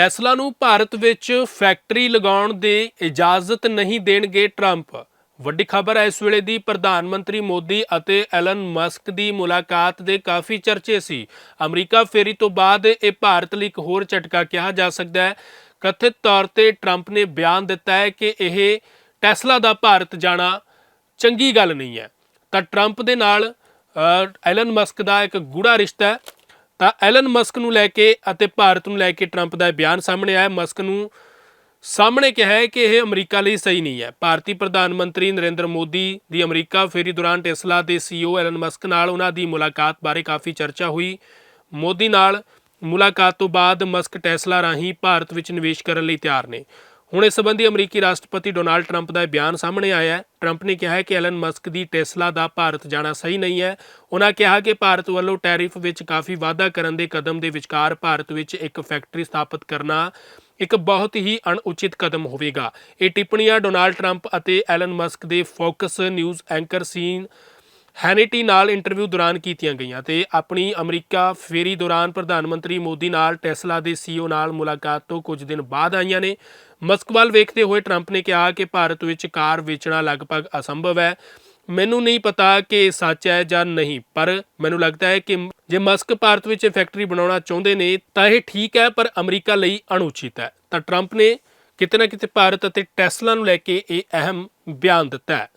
Tesla ਨੂੰ ਭਾਰਤ ਵਿੱਚ factory ਲਗਾਉਣ ਦੀ ਇਜਾਜ਼ਤ ਨਹੀਂ ਦੇਣਗੇ ਟਰੰਪ। ਵੱਡੀ ਖਬਰ ਹੈ, ਇਸ ਵੇਲੇ ਦੀ ਪ੍ਰਧਾਨ ਮੰਤਰੀ ਮੋਦੀ ਅਤੇ ਐਲਨ ਮਸਕ ਦੀ ਮੁਲਾਕਾਤ ਦੇ ਕਾਫੀ ਚਰਚੇ ਸੀ। ਅਮਰੀਕਾ ਫੇਰੀ ਤੋਂ ਬਾਅਦ ਇਹ ਭਾਰਤ ਲਈ ਇੱਕ ਹੋਰ ਝਟਕਾ ਕਿਹਾ ਜਾ ਸਕਦਾ ਹੈ। ਕਥਿਤ ਤੌਰ ਤੇ ਟਰੰਪ ਨੇ ਬਿਆਨ ਦਿੱਤਾ ਹੈ ਕਿ ਇਹ ਟੈਸਲਾ ਦਾ ਭਾਰਤ ਜਾਣਾ ਚੰਗੀ ਗੱਲ ਨਹੀਂ ਹੈ। ਤਾਂ ਟਰੰਪ ਦੇ ਨਾਲ ਐਲਨ ਮਸਕ ਦਾ ਇੱਕ ਗੂੜਾ ਰਿਸ਼ਤਾ ਹੈ। ਐਲਨ ਮਸਕ ਨੂੰ ਲੈ ਕੇ ਅਤੇ ਭਾਰਤ ਨੂੰ ਲੈ ਕੇ ਟਰੰਪ ਦਾ ਇਹ ਬਿਆਨ ਸਾਹਮਣੇ ਆਇਆ। ਮਸਕ ਨੂੰ ਸਾਹਮਣੇ ਕਿਹਾ ਹੈ ਕਿ ਇਹ ਅਮਰੀਕਾ ਲਈ ਸਹੀ ਨਹੀਂ ਹੈ। ਭਾਰਤੀ ਪ੍ਰਧਾਨ ਮੰਤਰੀ ਨਰਿੰਦਰ ਮੋਦੀ ਦੀ ਅਮਰੀਕਾ ਫੇਰੀ ਦੌਰਾਨ ਟੈਸਲਾ ਦੇ ਸੀਈਓ ਐਲਨ ਮਸਕ ਨਾਲ ਉਹਨਾਂ ਦੀ ਮੁਲਾਕਾਤ ਬਾਰੇ ਕਾਫੀ ਚਰਚਾ ਹੋਈ। ਮੋਦੀ ਨਾਲ ਮੁਲਾਕਾਤ ਤੋਂ ਬਾਅਦ ਮਸਕ ਟੈਸਲਾ ਰਾਹੀਂ ਭਾਰਤ ਵਿੱਚ ਨਿਵੇਸ਼ ਕਰਨ ਲਈ ਤਿਆਰ ਨੇ। ਹੁਣ ਇਸ ਸੰਬੰਧੀ ਅਮਰੀਕੀ ਰਾਸ਼ਟਰਪਤੀ ਡੋਨਾਲਡ ਟਰੰਪ ਦਾ ਇਹ ਬਿਆਨ ਸਾਹਮਣੇ ਆਇਆ ਹੈ। ਟਰੰਪ ਨੇ ਕਿਹਾ ਹੈ ਕਿ ਐਲਨ ਮਸਕ ਦੀ ਟੈਸਲਾ ਦਾ ਭਾਰਤ ਜਾਣਾ ਸਹੀ ਨਹੀਂ ਹੈ। ਉਹਨਾਂ ਕਿਹਾ ਕਿ ਭਾਰਤ ਵੱਲੋਂ ਟੈਰਿਫ ਵਿੱਚ ਕਾਫੀ ਵਾਧਾ ਕਰਨ ਦੇ ਕਦਮ ਦੇ ਵਿਚਕਾਰ ਭਾਰਤ ਵਿੱਚ ਇੱਕ ਫੈਕਟਰੀ ਸਥਾਪਿਤ ਕਰਨਾ ਇੱਕ ਬਹੁਤ ਹੀ ਅਣਉਚਿਤ ਕਦਮ ਹੋਵੇਗਾ। ਇਹ ਟਿੱਪਣੀਆਂ ਡੋਨਾਲਡ ਟਰੰਪ ਅਤੇ ਐਲਨ ਮਸਕ ਦੇ Fox News anchor Sean Hannity ਨਾਲ ਇੰਟਰਵਿਊ ਦੌਰਾਨ ਕੀਤੀਆਂ ਗਈਆਂ ਤੇ ਆਪਣੀ ਅਮਰੀਕਾ ਫੇਰੀ ਦੌਰਾਨ ਪ੍ਰਧਾਨ ਮੰਤਰੀ ਮੋਦੀ ਨਾਲ ਟੈਸਲਾ ਦੇ ਸੀਈਓ ਨਾਲ ਮੁਲਾਕਾਤ ਤੋਂ ਕੁਝ ਦਿਨ ਬਾਅਦ ਆਈਆਂ ਨੇ। ਮਸਕ ਵੱਲ ਵੇਖਦੇ ਹੋਏ ਟਰੰਪ ਨੇ ਕਿਹਾ ਕਿ ਭਾਰਤ ਵਿੱਚ ਕਾਰ ਵੇਚਣਾ ਲਗਭਗ ਅਸੰਭਵ ਹੈ। ਮੈਨੂੰ ਨਹੀਂ ਪਤਾ ਕਿ ਇਹ ਸੱਚ ਹੈ ਜਾਂ ਨਹੀਂ, ਪਰ ਮੈਨੂੰ ਲੱਗਦਾ ਹੈ ਕਿ ਜੇ ਮਸਕ ਭਾਰਤ ਵਿੱਚ ਫੈਕਟਰੀ ਬਣਾਉਣਾ ਚਾਹੁੰਦੇ ਨੇ ਤਾਂ ਇਹ ਠੀਕ ਹੈ, ਪਰ ਅਮਰੀਕਾ ਲਈ ਅਣਉਚਿਤ ਹੈ। ਤਾਂ ਟਰੰਪ ਨੇ ਕਿਤੇ ਨਾ ਕਿਤੇ ਭਾਰਤ ਅਤੇ ਟੈਸਲਾ ਨੂੰ ਲੈ ਕੇ ਇਹ ਅਹਿਮ ਬਿਆਨ ਦਿੱਤਾ ਹੈ।